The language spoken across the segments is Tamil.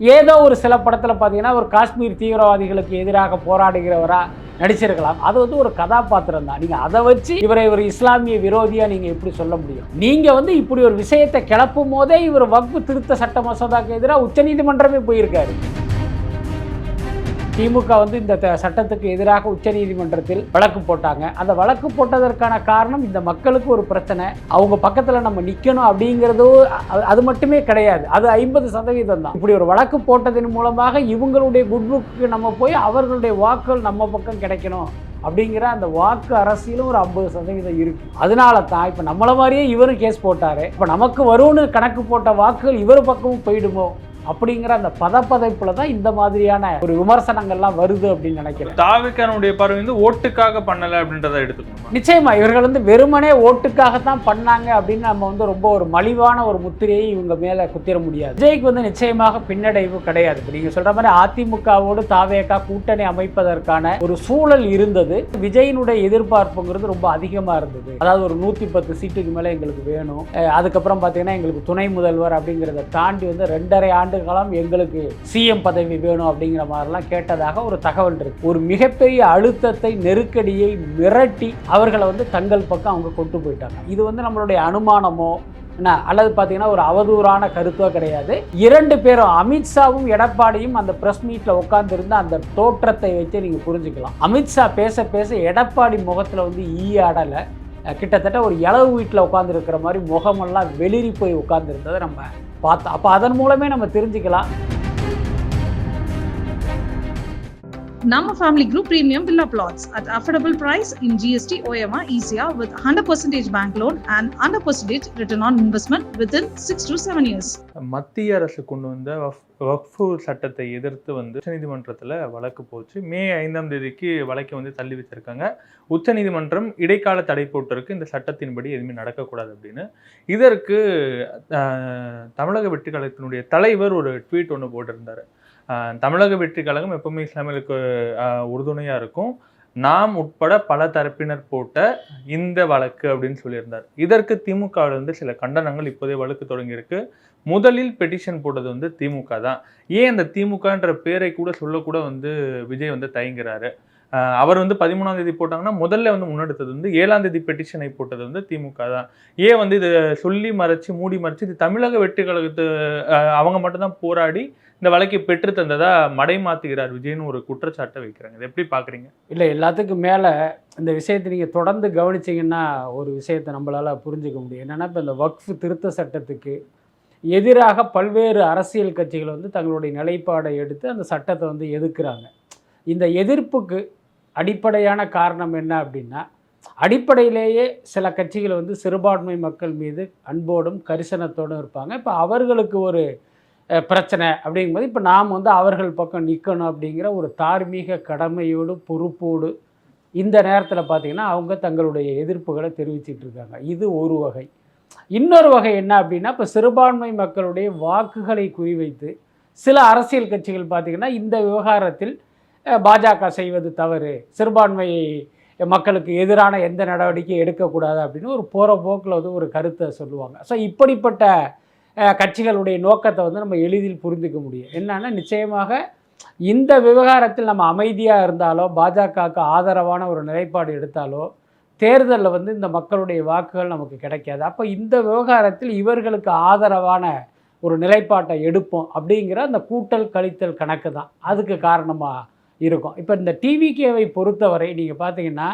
ஏதோ ஒரு சில படத்தில் பார்த்தீங்கன்னா ஒரு காஷ்மீர் தீவிரவாதிகளுக்கு எதிராக போராடுகிறவரா நடிச்சிருக்கலாம். அது வந்து ஒரு கதாபாத்திரம் தான். நீங்கள் அதை வச்சு இவரை ஒரு இஸ்லாமிய விரோதியாக நீங்கள் எப்படி சொல்ல முடியும்? நீங்கள் வந்து இப்படி ஒரு விஷயத்தை கிளப்பும் போதே இவர் வகுப்பு திருத்த சட்ட மசோதாக்கு எதிராக உச்சநீதிமன்றமே போயிருக்காரு. திமுக வந்து இந்த த- சட்டத்துக்கு எதிராக உச்சநீதிமன்றத்தில் வழக்கு போட்டாங்க. அந்த வழக்கு போட்டதற்கான காரணம் இந்த மக்களுக்கு ஒரு பிரச்சனை. அவங்க பக்கத்தில் நம்ம நிற்கணும் அப்படிங்கிறதோ அது மட்டுமே கிடையாது. அது ஐம்பது சதவீதம் தான். இப்படி ஒரு வழக்கு போட்டதன் மூலமாக இவங்களுடைய குட்புக்கு நம்ம போய் அவர்களுடைய வாக்குகள் நம்ம பக்கம் கிடைக்கணும் அப்படிங்கிற அந்த வாக்கு அரசியலும் ஒரு ஐம்பது சதவீதம் இருக்கு. அதனால தான் இப்போ நம்மளை மாதிரியே இவரும் கேஸ் போட்டாரு. இப்போ நமக்கு வரும்னு கணக்கு போட்ட வாக்குகள் இவர் பக்கமும் போயிடுமோ? அப்படிங்கிற அந்த பதப்பதைப்புல தான் இந்த மாதிரியான ஒரு விமர்சனங்கள்லாம் வருது அப்படின்னு நினைக்கிறேன். தாவிக்கானுடைய பார்வை வந்து ஓட்டுக்காக பண்ணல அப்படின்றத எடுத்துக்கணுமா? நிச்சயமா இவர்கள் வந்து வெறுமனே ஓட்டுக்காகத்தான் பண்ணாங்க அப்படின்னு நம்ம வந்து ரொம்ப ஒரு மலிவான ஒரு முத்திரையை இவங்க மேல குத்திர முடியாது. விஜய்க்கு வந்து நிச்சயமாக பின்னடைவு கிடையாது. இப்ப நீங்க சொல்ற மாதிரி அதிமுகவோடு தாவேக்கா கூட்டணி அமைப்பதற்கான ஒரு சூழல் இருந்தது. விஜயினுடைய எதிர்பார்ப்புங்கிறது ரொம்ப அதிகமா இருந்தது. அதாவது ஒரு நூத்தி பத்து சீட்டுக்கு மேல எங்களுக்கு வேணும். அதுக்கப்புறம் பாத்தீங்கன்னா எங்களுக்கு துணை முதல்வர் அப்படிங்கிறத தாண்டி வந்து ரெண்டரை ஆண்டு காலத்துக்கெல்லாம் எங்களுக்கு சிஎம் பதவி வேணும் அப்படிங்கிற மாதிரிலாம் கேட்டதாக ஒரு தகவல் இருக்கு. ஒரு மிகப்பெரிய அழுத்தத்தை நெருக்கடியை மிரட்டி அவர்களை வந்து தங்கள் பக்கம் அவங்க கொண்டு போயிட்டாங்க. இது வந்து நம்மளுடைய அனுமானமோ என்ன அல்லது பார்த்தீங்கன்னா ஒரு அவதூறான கருத்தோ கிடையாது. இரண்டு பேரும் அமித்ஷாவும் எடப்பாடியும் அந்த ப்ரெஸ் மீட்டில் உட்காந்துருந்த அந்த தோற்றத்தை வச்சு நீங்கள் புரிஞ்சுக்கலாம். அமித்ஷா பேச பேச எடப்பாடி முகத்தில் வந்து ஈ கிட்டத்தட்ட ஒரு இளவு வீட்டில் உட்காந்துருக்கிற மாதிரி முகமெல்லாம் வெளிரி போய் உட்காந்துருந்ததை நம்ம பார்த்தா அப்போ அதன் மூலமே நம்ம தெரிஞ்சுக்கலாம். நம்ம family group premium villa flats at affordable price in GST OMR ஈஸியா with hundred percentage bank loan and hundred percentage return on investment within six to seven years மத்திய அரசு கொண்டு வந்த வக்ஃபு சட்டத்தை எதிர்த்து வந்து உச்சநீதிமன்றத்தில் வழக்கு போச்சு. மே ஐந்தாம் தேதிக்கு வழக்கை வந்து தள்ளி வச்சிருக்காங்க. உச்சநீதிமன்றம் இடைக்கால தடை போட்டிருக்கு. இந்த சட்டத்தின்படி எதுவுமே நடக்கக்கூடாது அப்படின்னு. இதற்கு தமிழக வெட்டுக்கழகத்தினுடைய தலைவர் ஒரு ட்வீட் ஒன்று போட்டிருந்தார். தமிழக வெற்றி கழகம் எப்பவுமே இஸ்லாமியர்களுக்கு உறுதுணையாக இருக்கும். நாம் உட்பட பல தரப்பினர் போட்ட இந்த வழக்கு அப்படின்னு சொல்லியிருந்தார். இதற்கு திமுகவிலிருந்து சில கண்டனங்கள் இப்போதே வழக்கு தொடங்கியிருக்கு. முதலில் பெட்டிஷன் போட்டது வந்து திமுக தான். ஏன் அந்த திமுகன்ற பேரை கூட சொல்லக்கூட வந்து விஜய் வந்து தயங்குறாரு? அவர் வந்து பதிமூணாம் தேதி போட்டாங்கன்னா முதல்ல வந்து முன்னெடுத்தது வந்து ஏழாம் தேதி பெட்டிஷனை போட்டது வந்து திமுக தான். ஏன் வந்து இதை சொல்லி மறைச்சு மூடி மறைச்சு இது தமிழக வெற்றி கழகத்து அவங்க மட்டும்தான் போராடி இந்த வழக்கை பெற்று தந்ததா மடை மாத்துகிறார் விஜய்னு ஒரு குற்றச்சாட்டை வைக்கிறாங்க. இதை எப்படி பார்க்குறீங்க? இல்லை எல்லாத்துக்கும் மேலே இந்த விஷயத்தை நீங்கள் தொடர்ந்து கவனிச்சிங்கன்னா ஒரு விஷயத்தை நம்மளால் புரிஞ்சுக்க முடியும். என்னென்னா இப்போ இந்த வக்ஃப் திருத்த சட்டத்துக்கு எதிராக பல்வேறு அரசியல் கட்சிகள் வந்து தங்களுடைய நிலைப்பாடை எடுத்து அந்த சட்டத்தை வந்து எதிர்க்கிறாங்க. இந்த எதிர்ப்புக்கு அடிப்படையான காரணம் என்ன அப்படின்னா அடிப்படையிலேயே சில கட்சிகள் வந்து சிறுபான்மை மக்கள் மீது அன்போடும் கரிசனத்தோடும் இருப்பாங்க. இப்போ அவர்களுக்கு ஒரு பிரச்சனை அப்படிங்கும்போது இப்போ நாம் வந்து அவர்கள் பக்கம் நிற்கணும் அப்படிங்கிற ஒரு தார்மீக கடமையோடு பொறுப்போடு இந்த நேரத்தில் பார்த்தீங்கன்னா அவங்க தங்களுடைய எதிர்ப்புகளை தெரிவிச்சிட்டு இருக்காங்க. இது ஒரு வகை. இன்னொரு வகை என்ன அப்படின்னா இப்போ சிறுபான்மை மக்களுடைய வாக்குகளை குறிவைத்து சில அரசியல் கட்சிகள் பார்த்திங்கன்னா இந்த விவகாரத்தில் பாஜக செய்வது தவறு. சிறுபான்மை மக்களுக்கு எதிரான எந்த நடவடிக்கையும் எடுக்கக்கூடாது அப்படின்னு ஒரு போகிற போக்கில் வந்து ஒரு கருத்தை சொல்லுவாங்க. ஸோ இப்படிப்பட்ட கட்சிகளுடைய நோக்கத்தை வந்து நம்ம எளிதில் புரிந்துக்க முடியும். என்னன்னா நிச்சயமாக இந்த விவகாரத்தில் நம்ம அமைதியாக இருந்தாலோ பாஜகவுக்கு ஆதரவான ஒரு நிலைப்பாடு எடுத்தாலோ தேர்தலில் வந்து இந்த மக்களுடைய வாக்குகள் நமக்கு கிடைக்காது. அப்போ இந்த விவகாரத்தில் இவர்களுக்கு ஆதரவான ஒரு நிலைப்பாட்டை எடுப்போம் அப்படிங்கிற அந்த கூட்டல் கழித்தல் கணக்கு தான். அதுக்கு காரணமாக இருக்கும். இப்போ இந்த டிவிகேவை பொறுத்தவரை நீங்கள் பார்த்தீங்கன்னா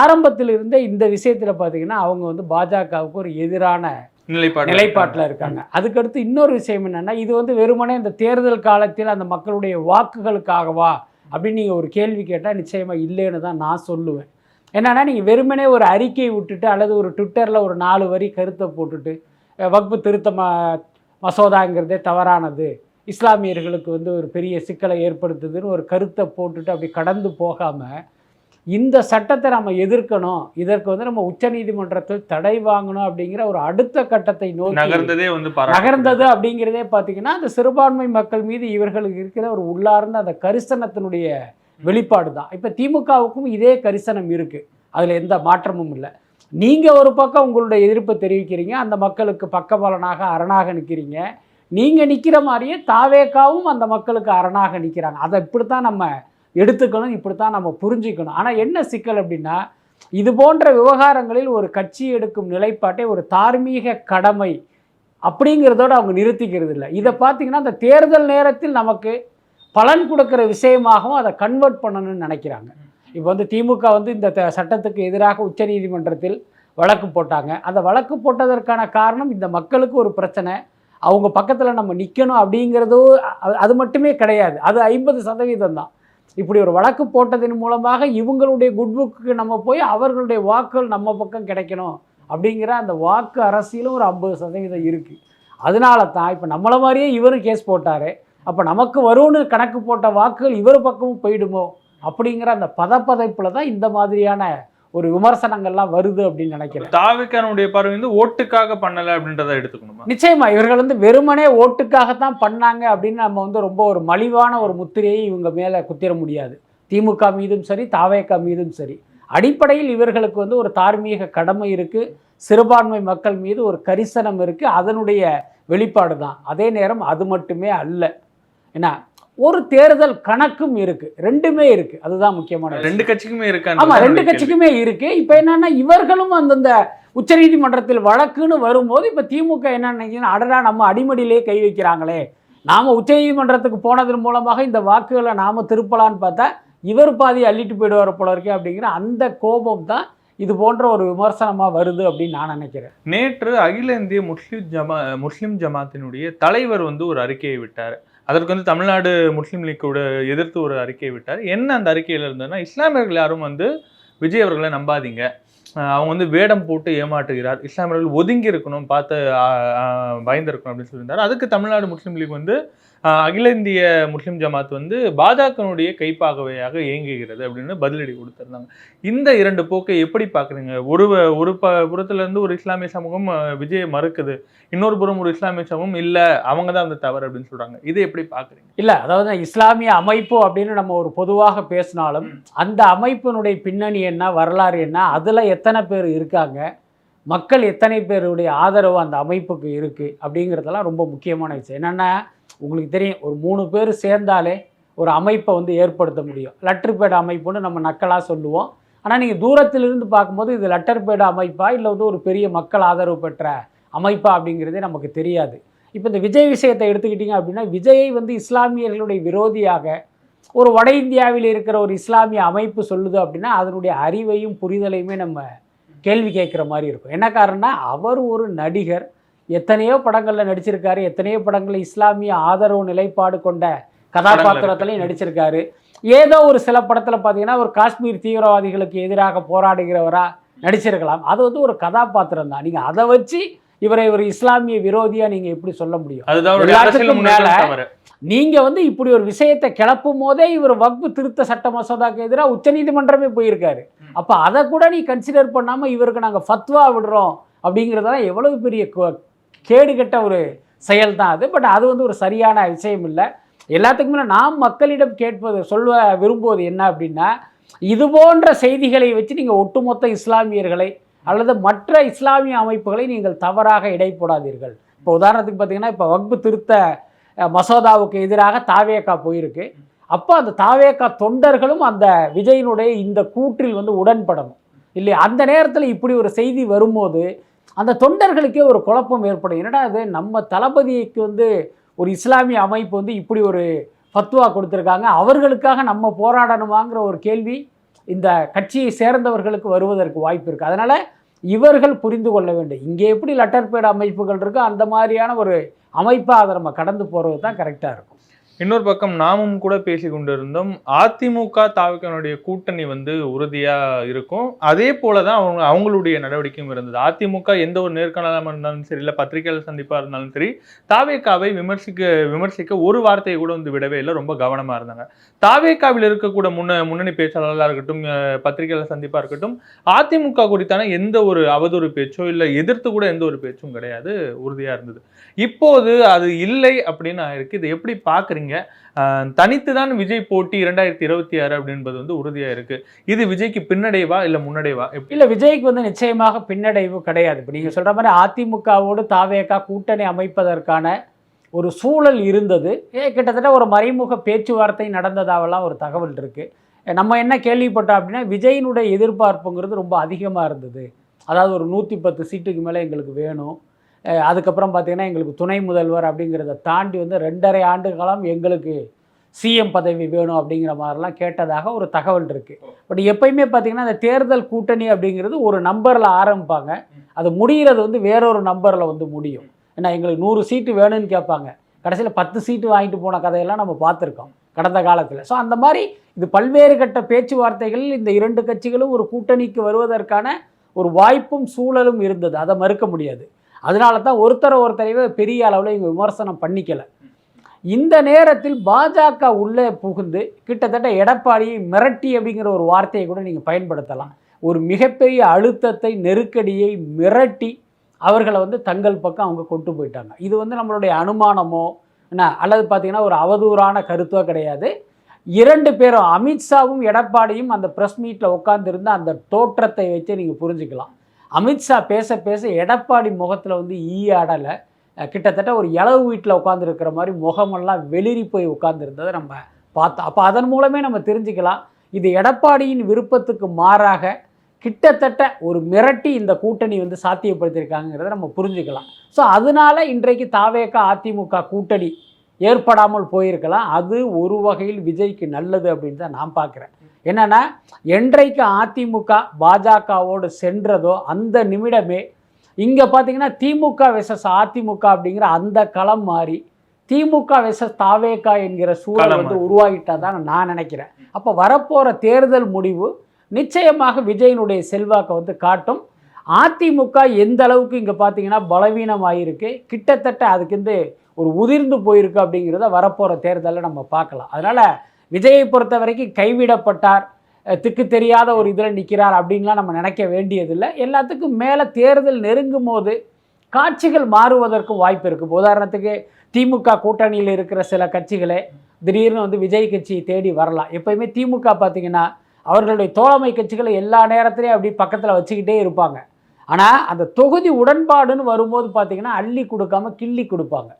ஆரம்பத்தில் இருந்தே இந்த விஷயத்தில் பார்த்தீங்கன்னா அவங்க வந்து பாஜகவுக்கு ஒரு எதிரான நிலைப்பாடு நிலைப்பாட்டில் இருக்காங்க. அதுக்கடுத்து இன்னொரு விஷயம் என்னன்னா இது வந்து வெறுமனே இந்த தேர்தல் காலத்தில் அந்த மக்களுடைய வாக்குகளுக்காகவா அப்படின்னு நீங்கள் ஒரு கேள்வி கேட்டால் நிச்சயமாக இல்லைன்னு தான் நான் சொல்லுவேன். என்னன்னா நீங்கள் வெறுமனே ஒரு அறிக்கை விட்டுட்டு அல்லது ஒரு ட்விட்டரில் ஒரு நாலு வரி கருத்தை போட்டுட்டு அஹ், வக்பு திருத்த ம மசோதாங்கிறதே தவறானது. இஸ்லாமியர்களுக்கு வந்து ஒரு பெரிய சிக்கலை ஏற்படுத்துதுன்னு ஒரு கருத்தை போட்டுட்டு அப்படி கடந்து போகாமல் இந்த சட்டத்தை நம்ம எதிர்க்கணும். இதற்கு வந்து நம்ம உச்சநீதிமன்றத்தில் தடை வாங்கணும் அப்படிங்கிற ஒரு அடுத்த கட்டத்தை நோக்கி நகர்ந்ததே வந்து நகர்ந்தது அப்படிங்கிறதே பார்த்தீங்கன்னா அந்த சிறுபான்மை மக்கள் மீது இவர்களுக்கு இருக்கிற ஒரு உள்ளார்ந்த அந்த கரிசனத்தினுடைய வெளிப்பாடு தான். இப்போ திமுகவுக்கும் இதே கரிசனம் இருக்குது அதில் எந்த மாற்றமும் இல்லை. நீங்கள் ஒரு பக்கம் உங்களுடைய எதிர்ப்பை தெரிவிக்கிறீங்க அந்த மக்களுக்கு பக்கபலனாக அரணாக நிற்கிறீங்க நீங்கள் நிற்கிற மாதிரியே தாவேக்காவும் அந்த மக்களுக்கு அரணாக நிற்கிறாங்க அதை இப்படித்தான் நம்ம எடுத்துக்கணும் இப்படித்தான் நம்ம புரிஞ்சுக்கணும். ஆனால் என்ன சிக்கல் அப்படின்னா இது போன்ற விவகாரங்களில் ஒரு கட்சி எடுக்கும் நிலைப்பாட்டை ஒரு தார்மீக கடமை அப்படிங்கிறதோட அவங்க நிறுத்திக்கிறது இல்லை. இதை பார்த்தீங்கன்னா அந்த தேர்தல் நேரத்தில் நமக்கு பலன் கொடுக்குற விஷயமாகவும் அதை கன்வெர்ட் பண்ணணும்னு நினைக்கிறாங்க. இப்போ வந்து திமுக வந்து இந்த த- சட்டத்துக்கு எதிராக உச்சநீதிமன்றத்தில் வழக்கு போட்டாங்க. அந்த வழக்கு போட்டதற்கான காரணம் இந்த மக்களுக்கு ஒரு பிரச்சனை. அவங்க பக்கத்தில் நம்ம நிற்கணும் அப்படிங்கிறதோ அது மட்டுமே கிடையாது. அது ஐம்பது சதவீதம் தான். இப்படி ஒரு வழக்கு போட்டதன் மூலமாக இவங்களுடைய குட்புக்கு நம்ம போய் அவர்களுடைய வாக்குகள் நம்ம பக்கம் கிடைக்கணும் அப்படிங்கிற அந்த வாக்கு அரசியலும் ஒரு ஐம்பது சதவீதம் இருக்குது அதனால தான் இப்போ நம்மளை மாதிரியே இவரும் கேஸ் போட்டார். அப்போ நமக்கு வரும்னு கணக்கு போட்ட வாக்குகள் இவர் பக்கமும் போயிடுமோ? அப்படிங்கிற அந்த பதப்பதைப்பில் தான் இந்த மாதிரியான ஒரு விமர்சனங்கள்லாம் வருது அப்படின்னு நினைக்கிறேன். தாவிக்கானுடைய பார்வை வந்து ஓட்டுக்காக பண்ணல அப்படின்றத எடுத்துக்கணுமா? நிச்சயமா இவர்கள் வந்து வெறுமனே ஓட்டுக்காகத்தான் பண்ணாங்க அப்படின்னு நம்ம வந்து ரொம்ப ஒரு மலிவான ஒரு முத்திரையை இவங்க மேலே குத்திர முடியாது. திமுக மீதும் சரி தாவேக்கா மீதும் சரி. அடிப்படையில் இவர்களுக்கு வந்து ஒரு தார்மீக கடமை இருக்கு. சிறுபான்மை மக்கள் மீது ஒரு கரிசனம் இருக்கு. அதனுடைய வெளிப்பாடு தான் அதே நேரம் அது மட்டுமே அல்ல. என்ன ஒரு தேர்தல் கணக்கும் இருக்கு. ரெண்டுமே இருக்கு. அதுதான் முக்கியமான. ரெண்டு கட்சிக்குமே ஆமா இருக்கான்னு ரெண்டு கட்சிக்குமே இருக்கு. இப்ப என்னன்னா இவர்களும் அந்தந்த உச்சநீதிமன்றத்தில் வழக்குன்னு வரும்போது இப்ப திமுக என்ன நினைக்கிறீங்கன்னா அடடா நம்ம அடிமடியிலே கை வைக்கிறாங்களே. நாம உச்சநீதிமன்றத்துக்கு போனதன் மூலமாக இந்த வாக்குகளை நாம திருப்பலான்னு பார்த்தா இவர் பாதி அள்ளிட்டு போயிடுவார் போல இருக்கே அப்படிங்கிற அந்த கோபம் தான் இது போன்ற ஒரு விமர்சனமா வருது அப்படின்னு நான் நினைக்கிறேன். நேற்று அகில இந்திய முஸ்லிம் ஜமா முஸ்லிம் ஜமாத்தினுடைய தலைவர் வந்து ஒரு அறிக்கையை விட்டார். அதற்கு வந்து தமிழ்நாடு முஸ்லீம் லீக்கோட எதிர்த்து ஒரு அறிக்கையை விட்டார். என்ன அந்த அறிக்கையில் இருந்ததுன்னா இஸ்லாமியர்கள் யாரும் வந்து விஜய் அவர்களை நம்பாதீங்க. அவங்க வந்து வேடம் போட்டு ஏமாற்றுகிறார். இஸ்லாமியர்கள் ஒதுங்கி இருக்கணும் பார்த்து பயந்திருக்கணும் அப்படின்னு சொல்லியிருந்தார். அதுக்கு தமிழ்நாடு முஸ்லீம் லீக் வந்து அகில இந்திய முஸ்லிம் ஜமாத் வந்து பாஜகனுடைய கைப்பாகவையாக இயங்குகிறது அப்படின்னு பதிலடி கொடுத்திருந்தாங்க. இந்த இரண்டு போக்கை எப்படி பார்க்குறீங்க? ஒரு ஒரு ப புறத்துல இருந்து ஒரு இஸ்லாமிய சமூகம் விஜயை மறுக்குது. இன்னொரு புறம் ஒரு இஸ்லாமிய சமூகம் இல்ல அவங்க தான் அந்த தவறு அப்படின்னு சொல்றாங்க. இதை எப்படி பாக்குறீங்க இல்ல அதாவது இஸ்லாமிய அமைப்பு அப்படின்னு நம்ம ஒரு பொதுவாக பேசினாலும் அந்த அமைப்பினுடைய பின்னணி என்ன வரலாறு என்ன அதுல எத்தனை பேர் இருக்காங்க மக்கள் எத்தனை பேருடைய ஆதரவு அந்த அமைப்புக்கு இருக்கு அப்படிங்கிறதெல்லாம் ரொம்ப முக்கியமான விஷயம். என்னன்னா உங்களுக்கு தெரியும் ஒரு மூணு பேர் சேர்ந்தாலே ஒரு அமைப்பை வந்து ஏற்படுத்த முடியும். லெட்டர் பேட் அமைப்புன்னு நம்ம நக்கலாக சொல்லுவோம். ஆனால் நீங்கள் தூரத்திலிருந்து பார்க்கும்போது இது லெட்டர் பேட் அமைப்பா இல்லை வந்து ஒரு பெரிய மக்கள் ஆதரவு பெற்ற அமைப்பா அப்படிங்கிறதே நமக்கு தெரியாது. இப்போ இந்த விஜய் விஷயத்தை எடுத்துக்கிட்டிங்க அப்படின்னா விஜயை வந்து இஸ்லாமியர்களுடைய விரோதியாக ஒரு வட இந்தியாவில் இருக்கிற ஒரு இஸ்லாமிய அமைப்பு சொல்லுது அப்படின்னா அதனுடைய அறிவையும் புரிதலையுமே நம்ம கேள்வி கேட்குற மாதிரி இருக்கும். என்ன காரணம்னா அவர் ஒரு நடிகர் எத்தனையோ படங்களில் நடிச்சிருக்காரு எத்தனையோ படங்களில் இஸ்லாமிய ஆதரவு நிலைப்பாடு கொண்ட கதாபாத்திரத்திலையும் நடிச்சிருக்காரு. ஏதோ ஒரு சில படத்தில் பார்த்தீங்கன்னா ஒரு காஷ்மீர் தீவிரவாதிகளுக்கு எதிராக போராடுகிறவரா நடிச்சிருக்கலாம். அது வந்து ஒரு கதாபாத்திரம் தான் நீங்கள் அதை வச்சு இவரை ஒரு இஸ்லாமிய விரோதியா நீங்க எப்படி சொல்ல முடியும்? எல்லாத்துக்கும் மேல நீங்க வந்து இப்படி ஒரு விஷயத்தை கிளப்பும் போதே இவர் வக்பு திருத்த சட்ட மசோதாக்கு எதிராக உச்சநீதிமன்றமே போயிருக்காரு. அப்ப அதை கூட நீ கன்சிடர் பண்ணாம இவருக்கு நாங்க ஃபத்வா விடுறோம் அப்படிங்கிறதெல்லாம் எவ்வளவு பெரிய கேடுகட்ட ஒரு செயல் தான் அது. பட் அது வந்து ஒரு சரியான விஷயம் இல்லை. எல்லாத்துக்கும் மேலே நாம் மக்களிடம் கேட்பது சொல்ல விரும்புவது என்ன அப்படின்னா இது போன்ற செய்திகளை வச்சு நீங்கள் ஒட்டுமொத்த இஸ்லாமியர்களை அல்லது மற்ற இஸ்லாமிய அமைப்புகளை நீங்கள் தவறாக இடை போடாதீர்கள் இப்போ உதாரணத்துக்கு பார்த்தீங்கன்னா இப்போ வக்பு திருத்த மசோதாவுக்கு எதிராக தாவேக்கா போயிருக்கு. அப்போ அந்த தாவேக்கா தொண்டர்களும் அந்த விஜயினுடைய இந்த கூற்றில் வந்து உடன்படணும். இல்லையா? அந்த நேரத்தில் இப்படி ஒரு செய்தி வரும்போது அந்த தொண்டர்களுக்கே ஒரு குழப்பம் ஏற்படும். என்னடா அது நம்ம தளபதிக்கு வந்து ஒரு இஸ்லாமிய அமைப்பு வந்து இப்படி ஒரு ஃபத்வா கொடுத்துருக்காங்க. அவர்களுக்காக நம்ம போராடணுமாங்கிற ஒரு கேள்வி இந்த கட்சியை சேர்ந்தவர்களுக்கு வருவதற்கு வாய்ப்பு இருக்குது அதனால் இவர்கள் புரிந்து கொள்ள வேண்டும். இங்கே எப்படி லெட்டர் பேட் அமைப்புகள் இருக்கோ அந்த மாதிரியான ஒரு அமைப்பாக அதை நம்ம கடந்து போகிறது தான் கரெக்டாக இருக்கும். இன்னொரு பக்கம் நாமும் கூட பேசி கொண்டிருந்தோம். அதிமுக தாவிக்கனுடைய கூட்டணி வந்து உறுதியா இருக்கும். அதே போலதான் அவங்க அவங்களுடைய நடவடிக்கையும் இருந்தது. அதிமுக எந்த ஒரு நேர்காணலாக இருந்தாலும் சரி இல்லை பத்திரிகையாளர் சந்திப்பா இருந்தாலும் சரி தாவேக்காவை விமர்சிக்க விமர்சிக்க ஒரு வார்த்தையை கூட வந்து விடவே இல்லை. ரொம்ப கவனமா இருந்தாங்க. தாவேக்காவில் இருக்கக்கூட முன்ன முன்னணி பேச்சாளர்களாக இருக்கட்டும் பத்திரிகையாளர் சந்திப்பா இருக்கட்டும் அதிமுக குறித்தான எந்த ஒரு அவதூறு பேச்சோ இல்லை எதிர்த்து கூட எந்த ஒரு பேச்சும் கிடையாது. உறுதியா இருந்தது. இப்போது அது இல்லை அப்படின்னு ஆயிருக்கு. இதை எப்படி பாக்குறீங்க? ஆஹ் தனித்து தான் விஜய் போட்டி இரண்டாயிரத்தி இருபத்தி ஆறு அப்படின்றது வந்து உறுதியாக இருக்குது இது விஜய்க்கு பின்னடைவா இல்லை முன்னடைவா? இல்லை விஜய்க்கு வந்து நிச்சயமாக பின்னடைவு கிடையாது. இப்போ நீங்கள் சொல்கிற மாதிரி அதிமுகவோடு தாவேக்கா கூட்டணி அமைப்பதற்கான ஒரு சூழல் இருந்தது. கிட்டத்தட்ட ஒரு மறைமுக பேச்சுவார்த்தை நடந்ததாவெல்லாம் ஒரு தகவல் இருக்குது நம்ம என்ன கேள்விப்பட்டோம் அப்படின்னா விஜயினுடைய எதிர்பார்ப்புங்கிறது ரொம்ப அதிகமாக இருந்தது. அதாவது ஒரு நூற்றி பத்து சீட்டுக்கு மேலே எங்களுக்கு வேணும். அதுக்கப்புறம் பார்த்திங்கன்னா எங்களுக்கு துணை முதல்வர் அப்படிங்கிறத தாண்டி வந்து ரெண்டரை ஆண்டு காலம் எங்களுக்கு சிஎம் பதவி வேணும் அப்படிங்கிற மாதிரிலாம் கேட்டதாக ஒரு தகவல் இருக்குது பட் எப்பயுமே பார்த்தீங்கன்னா அந்த தேர்தல் கூட்டணி அப்படிங்கிறது ஒரு நம்பரில் ஆரம்பிப்பாங்க. அது முடிகிறது வந்து வேறொரு நம்பரில் வந்து முடியும். ஏன்னா எங்களுக்கு நூறு சீட்டு வேணும்னு கேட்பாங்க. கடைசியில் பத்து சீட்டு வாங்கிட்டு போன கதையெல்லாம் நம்ம பார்த்துருக்கோம் கடந்த காலத்தில். ஸோ அந்த மாதிரி இது பல்வேறு கட்ட பேச்சுவார்த்தைகளில் இந்த இரண்டு கட்சிகளும் ஒரு கூட்டணிக்கு வருவதற்கான ஒரு வாய்ப்பும் சூழலும் இருந்தது. அதை மறுக்க முடியாது. அதனால தான் ஒருத்தரை ஒருத்தரையவே பெரிய அளவில் இவங்க விமர்சனம் பண்ணிக்கலை. இந்த நேரத்தில் பாஜக உள்ளே புகுந்து கிட்டத்தட்ட எடப்பாடியை மிரட்டி அப்படிங்கிற ஒரு வார்த்தையை கூட நீங்கள் பயன்படுத்தலாம். ஒரு மிகப்பெரிய அழுத்தத்தை நெருக்கடியை மிரட்டி அவர்களை வந்து தங்கள் பக்கம் அவங்க கொண்டு போயிட்டாங்க. இது வந்து நம்மளுடைய அனுமானமோ என்ன அல்லது பார்த்தீங்கன்னா ஒரு அவதூறான கருத்தோ கிடையாது. இரண்டு பேரும் அமித்ஷாவும் எடப்பாடியும் அந்த ப்ரெஸ் மீட்டில் உட்காந்துருந்த அந்த தோற்றத்தை வச்சு நீங்கள் புரிஞ்சுக்கலாம். அமித்ஷா பேச பேச எடப்பாடி முகத்தில் வந்து ஈ அடலை கிட்டத்தட்ட ஒரு இளவு வீட்டில் உட்காந்துருக்கிற மாதிரி முகமெல்லாம் வெளிரி போய் உட்காந்துருந்ததை நம்ம பார்த்தோம். அப்போ அதன் மூலமே நம்ம தெரிஞ்சுக்கலாம். இது எடப்பாடியின் விருப்பத்துக்கு மாறாக கிட்டத்தட்ட ஒரு மிரட்டி இந்த கூட்டணி வந்து சாத்தியப்படுத்தியிருக்காங்கிறத நம்ம புரிஞ்சுக்கலாம். ஸோ அதனால இன்றைக்கு தாவேக அதிமுக கூட்டணி ஏற்படாமல் போயிருக்கலாம். அது ஒரு வகையில் விஜய்க்கு நல்லது அப்படின்னு தான் நான் பார்க்குறேன். என்னன்னா என்றைக்கு அதிமுக பாஜகவோடு சென்றதோ அந்த நிமிடமே இங்கே பார்த்தீங்கன்னா திமுக வெசஸ் அதிமுக அப்படிங்கிற அந்த களம் மாறி திமுக வெசஸ் தாவேகா என்கிற சூழல் வந்து உருவாகிட்டா தான் நான் நினைக்கிறேன். அப்போ வரப்போகிற தேர்தல் முடிவு நிச்சயமாக விஜயனுடைய செல்வாக்கை வந்து காட்டும். அதிமுக எந்த அளவுக்கு இங்கே பார்த்தீங்கன்னா பலவீனமாயிருக்கு கிட்டத்தட்ட அதுக்கு வந்து ஒரு உதிர்ந்து போயிருக்கு அப்படிங்கிறத வரப்போகிற தேர்தலில் நம்ம பார்க்கலாம். அதனால் விஜயை பொறுத்த வரைக்கும் கைவிடப்பட்டார். திக்கு தெரியாத ஒரு இதில் நிற்கிறார் அப்படின்லாம் நம்ம நினைக்க வேண்டியதில்லை. எல்லாத்துக்கும் மேலே தேர்தல் நெருங்கும் போது காட்சிகள் மாறுவதற்கு வாய்ப்பு இருக்குது. உதாரணத்துக்கு திமுக கூட்டணியில் இருக்கிற சில கட்சிகளே திடீர்னு வந்து விஜய் கட்சியை தேடி வரலாம். எப்பயுமே திமுக பார்த்தீங்கன்னா அவர்களுடைய தோழமை கட்சிகளை எல்லா நேரத்துலையும் அப்படி பக்கத்தில் வச்சுக்கிட்டே இருப்பாங்க. ஆனால் அந்த தொகுதி உடன்பாடுன்னு வரும்போது பார்த்திங்கன்னா அள்ளி கொடுக்காம கிள்ளி கொடுப்பாங்க.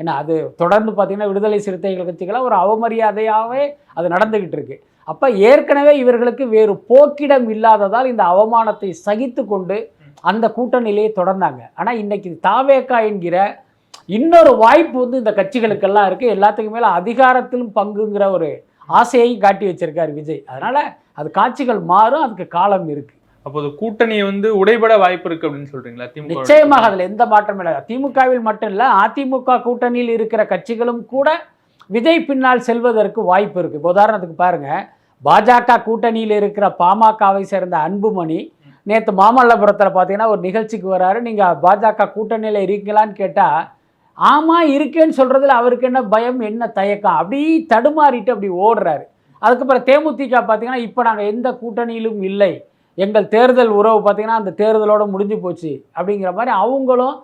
ஏன்னா அது தொடர்ந்து பார்த்திங்கன்னா விடுதலை சிறுத்தைகள் கட்சிகளாக ஒரு அவமரியாதையாகவே அது நடந்துக்கிட்டு இருக்குது அப்போ ஏற்கனவே இவர்களுக்கு வேறு போக்கிடம் இல்லாததால் இந்த அவமானத்தை சகித்து கொண்டு அந்த கூட்டணியிலேயே தொடர்ந்தாங்க. ஆனால் இன்னைக்கு தாவேக்கா என்கிற இன்னொரு வாய்ப்பு வந்து இந்த கட்சிகளுக்கெல்லாம் இருக்குது எல்லாத்துக்கும் மேலே அதிகாரத்திலும் பங்குங்கிற ஒரு ஆசையை காட்டி வச்சிருக்காரு விஜய். அதனால் அது காட்சிகள் மாறும் அதுக்கு காலம் இருக்குது அப்போது கூட்டணியை வந்து உடைபட வாய்ப்பு இருக்கு அப்படின்னு சொல்றீங்களா? திமுக நிச்சயமாக அதில் எந்த மாற்றமும் இல்லை. திமுகவில் மட்டும் இல்லை அதிமுக கூட்டணியில் இருக்கிற கட்சிகளும் கூட விஜய் பின்னால் செல்வதற்கு வாய்ப்பு இருக்குது இப்போ உதாரணத்துக்கு பாருங்க பாஜக கூட்டணியில் இருக்கிற பாமகவை சேர்ந்த அன்புமணி நேற்று மாமல்லபுரத்தில் பார்த்தீங்கன்னா ஒரு நிகழ்ச்சிக்கு வராரு. நீங்கள் பாஜக கூட்டணியில் இருக்கீங்களான்னு கேட்டால் ஆமாம் இருக்கேன்னு சொல்கிறதுல அவருக்கு என்ன பயம் என்ன தயக்கம்? அப்படி தடுமாறிட்டு அப்படி ஓடுறாரு. அதுக்கப்புறம் தேமுதிக பார்த்தீங்கன்னா இப்போ நாங்கள் எந்த கூட்டணியிலும் இல்லை. எங்கள் தேர்தல் உறவு பார்த்திங்கன்னா அந்த தேர்தலோட முடிஞ்சு போச்சு அப்படிங்கிற மாதிரி அவங்களும்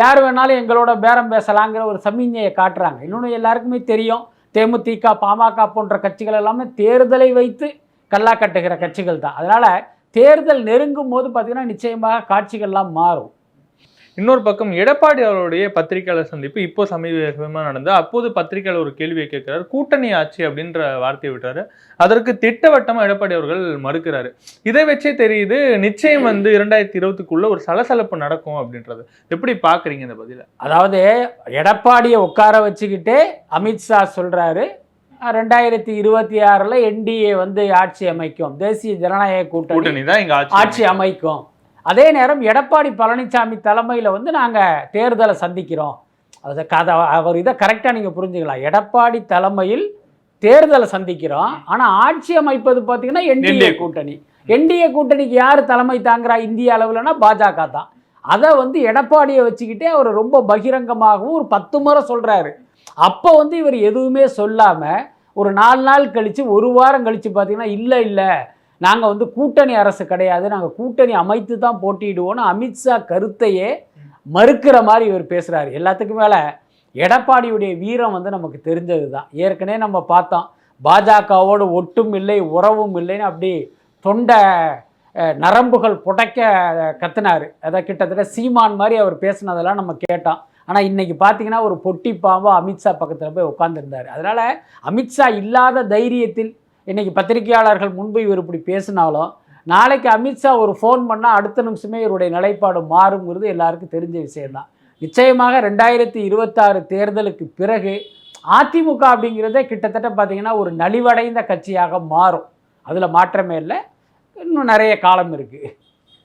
யார் வேணாலும் எங்களோட பேரம் பேசலாங்கிற ஒரு சமிஞ்சையை காட்டுறாங்க. இன்னொன்று எல்லாருக்குமே தெரியும். தேமுதிக பாமக போன்ற கட்சிகள் எல்லாமே தேர்தலை வைத்து கல்லா கட்டுகிற கட்சிகள் தான். அதனால் தேர்தல் நெருங்கும் போது பார்த்திங்கன்னா நிச்சயமாக காட்சிகள்லாம் மாறும். இன்னொரு பக்கம் எடப்பாடி அவருடைய பத்திரிகையாளர் சந்திப்பு இப்போ சமீபமாக நடந்தது. அப்போது பத்திரிகையாளர் ஒரு கேள்வியை கேட்கிறார். கூட்டணி ஆட்சி அப்படின்ற வார்த்தையை விட்டாரு அதற்கு திட்டவட்டமா எடப்பாடி அவர்கள் மறுக்கிறாரு. இதை வச்சே தெரியுது நிச்சயம் வந்து இரண்டாயிரத்தி இருபத்துக்குள்ள ஒரு சலசலப்பு நடக்கும் அப்படின்றது. எப்படி பாக்குறீங்க இந்த பதில? அதாவது எடப்பாடியை உட்கார வச்சுக்கிட்டே அமித்ஷா சொல்கிறாரு ரெண்டாயிரத்தி இருபத்தி ஆறில் என்டிஏ வந்து ஆட்சி அமைக்கும். தேசிய ஜனநாயக கூட்டணி தான் ஆட்சி அமைக்கும். அதே நேரம் எடப்பாடி பழனிசாமி தலைமையில் வந்து நாங்கள் தேர்தலை சந்திக்கிறோம். அது கதை அவர் இதை கரெக்டாக நீங்கள் புரிஞ்சுக்கலாம். எடப்பாடி தலைமையில் தேர்தலை சந்திக்கிறோம். ஆனால் ஆட்சி அமைப்பது பார்த்தீங்கன்னா என்டிஏ கூட்டணி. என்டிஏ கூட்டணிக்கு யார் தலைமை தாங்குறா இந்திய அளவில்னா பாஜக தான். அதை வந்து எடப்பாடியை வச்சுக்கிட்டே அவர் ரொம்ப பகிரங்கமாகவும் ஒரு பத்து முறை சொல்கிறாரு அப்போ வந்து இவர் எதுவுமே சொல்லாமல் ஒரு நாலு நாள் கழித்து ஒரு வாரம் கழித்து பார்த்தீங்கன்னா இல்லை இல்லை நாங்கள் வந்து கூட்டணி அரசு கிடையாது. நாங்கள் கூட்டணி அமைத்து தான் போட்டியிடுவோம்னு அமித்ஷா கருத்தையே மறுக்கிற மாதிரி இவர் பேசுகிறாரு எல்லாத்துக்கும் மேலே எடப்பாடியுடைய வீரம் வந்து நமக்கு தெரிஞ்சது தான் ஏற்கனவே நம்ம பார்த்தோம். பாஜகவோடு ஒட்டும் இல்லை உறவும் இல்லைன்னு அப்படி தொண்டை நரம்புகள் புடைக்க கத்துனார். அதை கிட்டத்தட்ட சீமான் மாதிரி அவர் பேசுனதெல்லாம் நம்ம கேட்டோம். ஆனால் இன்னைக்கு பார்த்தீங்கன்னா ஒரு பொட்டி பாம்பா அமித்ஷா பக்கத்தில் போய் உட்காந்துருந்தார் அதனால் அமித்ஷா இல்லாத தைரியத்தில் இன்றைக்கி பத்திரிகையாளர்கள் முன்பு இவர் இப்படி பேசினாலும் நாளைக்கு அமித்ஷா ஒரு ஃபோன் பண்ணால் அடுத்த நிமிஷமே இவருடைய நிலைப்பாடு மாறுங்கிறது எல்லாருக்கும் தெரிஞ்ச விஷயம்தான். நிச்சயமாக ரெண்டாயிரத்தி இருபத்தாறு தேர்தலுக்கு பிறகு அதிமுக அப்படிங்கிறதே கிட்டத்தட்ட பார்த்தீங்கன்னா ஒரு நலிவடைந்த கட்சியாக மாறும். அதில் மாற்றமே இல்லை. இன்னும் நிறைய காலம் இருக்குது